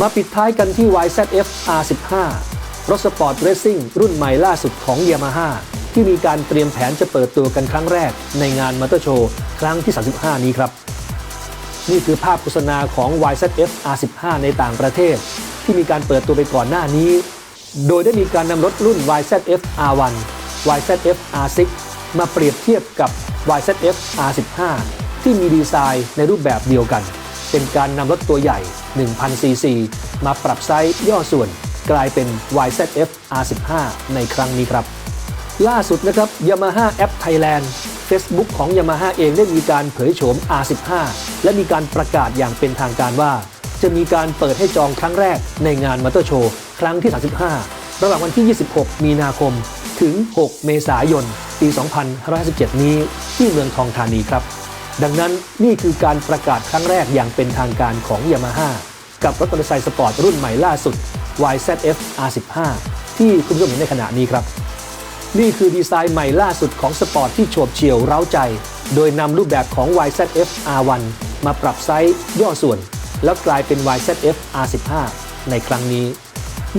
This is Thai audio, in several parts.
มาปิดท้ายกันที่ YZF R15 รถสปอร์ตเรซซิ่งรุ่นใหม่ล่าสุดของ Yamaha ที่มีการเตรียมแผนจะเปิดตัวกันครั้งแรกในงานมอเตอร์โชว์ครั้งที่ 35 นี้ครับ นี่คือภาพโฆษณาของ YZF R15 ในต่างประเทศ ที่มีการเปิดตัวไปก่อนหน้านี้ โดยได้มีการนำรถรุ่น YZF R1 YZF R6 มาเปรียบเทียบกับ YZF R15 ที่มีดีไซน์ในรูปแบบเดียวกัน เป็นการนำรถตัวใหญ่ 1,000 cc มาปรับไซส์ย่อส่วนกลายเป็น YZF R15 ในครั้งนี้ครับ ล่าสุดนะครับ Yamaha App Thailand Facebook ของ Yamaha เองได้มีการเผยโฉม R15 และมีการประกาศอย่างเป็นทางการว่า จะมีการเปิดให้จองครั้งแรกในงานมอเตอร์โชว์ครั้งที่ 35 ระหว่างวันที่ 26 มีนาคม ถึง 6 เมษายน ปี 2557 นี้ที่เมืองทองธานีครับ ดังนั้นนี่คือการประกาศครั้งแรกอย่างเป็นทางการของ Yamaha กับรถมอเตอร์ไซค์สปอร์ตรุ่นใหม่ล่าสุด YZF R15 ที่คุณผู้ชมเห็นในขณะนี้ครับ นี่คือดีไซน์ใหม่ล่าสุดของสปอร์ตที่โฉบเฉี่ยวเร้าใจ โดยนำรูปแบบของ YZF R1 มาปรับไซส์ย่อส่วน แล้วกลายเป็น YZF R15 ในครั้งนี้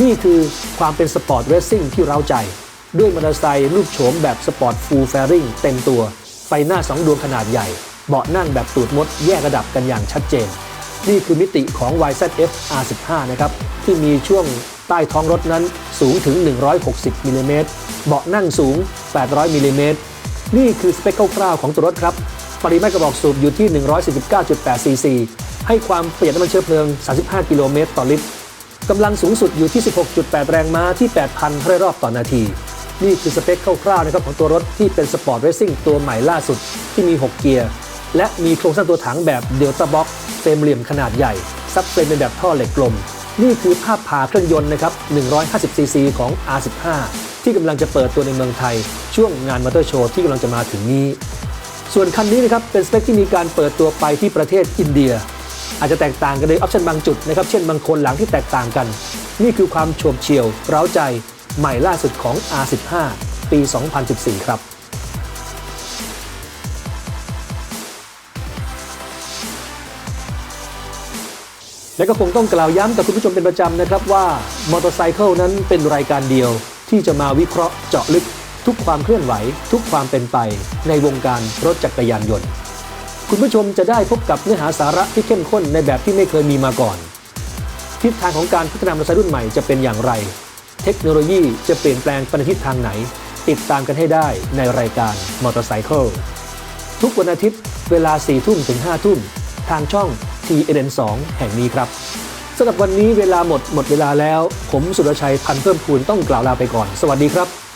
นี่คือความเป็นสปอร์ตเรซซิ่งที่เร้าใจ ด้วยมอเตอร์ไซค์รูปโฉมแบบสปอร์ตฟูลแฟริงเต็มตัว ไฟหน้า2ดวงขนาดใหญ่ เบาะนั่งแบบตูดมดแยกระดับกันอย่างชัดเจน นี่คือมิติของ YZF R15 นะครับ ที่มีช่วงใต้ท้องรถนั้นสูงถึง 160มิลลิเมตรเบาะนั่งสูง 800มิลลิเมตรนี่คือสเปคคร่าวๆของตัวรถครับ ปริมาตรกระบอกสูบอยู่ที่ 149.8 ซีซี ให้ความประหยัดน้ำมันเชื้อเพลิง 35 กิโลเมตรต่อลิตรกำลังสูงสุดอยู่ที่ 16.8 แรงม้าที่ 8,000รอบต่อนาที นี่คือสเปคคร่าวๆนะครับของตัวรถที่เป็นสปอร์ตเรซซิ่งตัวใหม่ล่าสุดที่มี 6 เกียร์ และมีโครงสร้างตัวถังแบบเดลต้าบ็อกเฟรมเหลี่ยมขนาดใหญ่ซับเฟรมเป็นแบบท่อเหล็กกลม นี่คือภาพผ่าเครื่องยนต์นะครับ 150 ซีซีของ R15 ที่กำลังจะเปิดตัวในเมืองไทย ช่วงงานมอเตอร์โชว์ที่กำลังจะมาถึงนี้ ส่วนคันนี้นะครับเป็นสเปคที่มีการเปิดตัวไปที่ประเทศอินเดีย อาจจะแตกต่างกันในออปชันบางจุดนะครับ เช่นบางคนหลังที่แตกต่างกัน นี่คือความโฉบเฉี่ยว เร้าใจใหม่ล่าสุดของ R15 ปี 2014 ครับ และก็คงต้องกล่าวย้ำกับคุณผู้ชมเป็นประจำนะครับว่ามอเตอร์ไซค์นั้นเป็นรายการเดียว ที่จะมาวิเคราะห์เจาะลึก ทุกความเคลื่อนไหว ทุกความเป็นไป ในวงการรถจักรยานยนต์ คุณผู้ชมจะได้พบกับเนื้อหาสาระที่เข้มข้นในแบบที่ไม่เคยมีมาก่อน ทิศทางของการพัฒนามอเตอร์ไซค์รุ่นใหม่จะเป็นอย่างไร เทคโนโลยีจะเปลี่ยนแปลงไปในทิศทางไหน ติดตามกันให้ได้ในรายการมอเตอร์ไซค์ทุกวันอาทิตย์เวลา4ทุ่มถึง5ทุ่มทางช่อง ทีเอเดน2แห่งนี้ครับสำหรับวันนี้เวลาหมดหมดเวลาแล้ว ผมสุรชัยพันเพิ่มพูนต้องกล่าวลาไปก่อน สวัสดีครับ